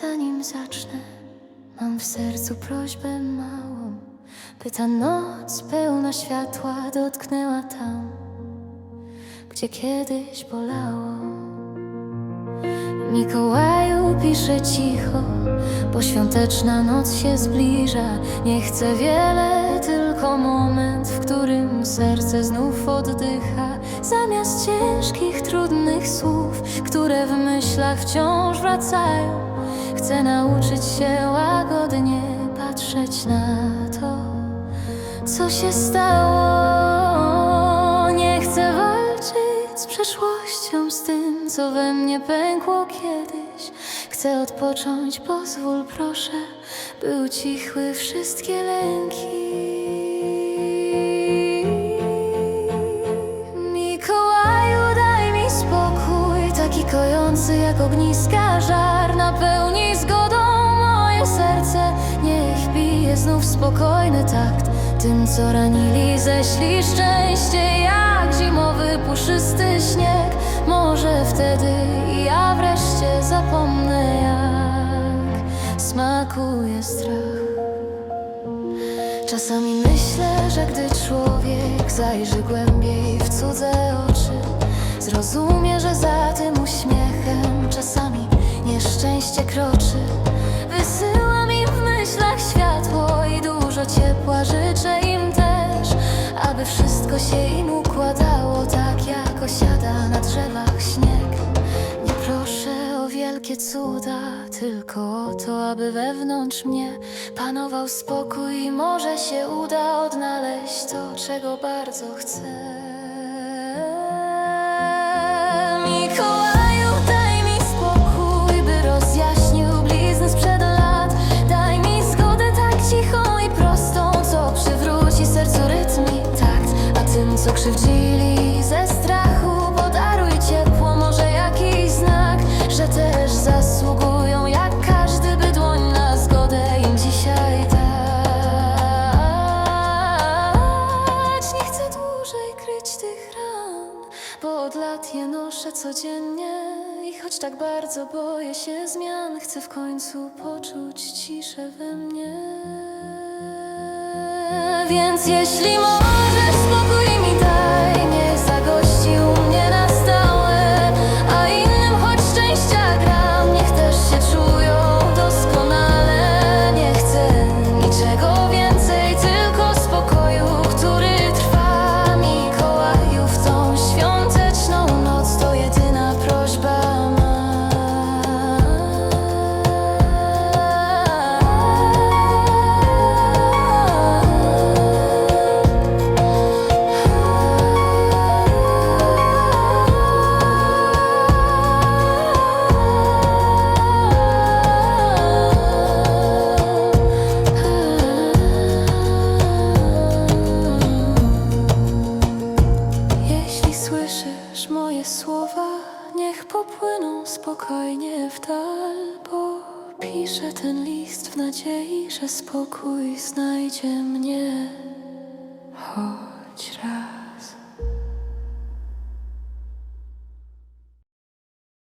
zanim zacznę, mam w sercu prośbę małą. By ta noc pełna światła dotknęła tam, gdzie kiedyś bolało. Mikołaju pisze cicho, bo świąteczna noc się zbliża. Nie chcę wiele, tylko moment, w którym serce znów oddycha. Zamiast ciężkich, trudnych słów, które w myślach wciąż wracają, chcę nauczyć się łagodnie patrzeć na to, co się stało. Nie chcę walczyć z przeszłością, z tym, co we mnie pękło kiedyś. Chcę odpocząć, pozwól proszę, by ucichły wszystkie lęki. Kojący jak ogniska żar. Napełnij zgodą moje serce, niech bije znów spokojny takt. Tym, co ranili, ześlij szczęście jak zimowy puszysty śnieg. Może wtedy ja wreszcie zapomnę, jak smakuje strach. Czasami myślę, że gdy człowiek zajrzy głębiej w cudze oczy, zrozumie, że za tym uśmiechem czasami nieszczęście kroczy. Wysyłam im w myślach światło i dużo ciepła, życzę im też, aby wszystko się im układało tak, jak osiada na drzewach śnieg. Nie proszę o wielkie cuda, tylko o to, aby wewnątrz mnie panował spokój i może się uda odnaleźć to, czego bardzo chcę. Co krzywdzili ze strachu, podaruj ciepło, może jakiś znak, że też zasługują jak każdy, by dłoń na zgodę im dzisiaj dać. Nie chcę dłużej kryć tych ran, bo od lat je noszę codziennie i choć tak bardzo boję się zmian, chcę w końcu poczuć ciszę we mnie. Więc jeśli możesz, spokojnie w dal, bo piszę ten list w nadziei, że spokój znajdzie mnie.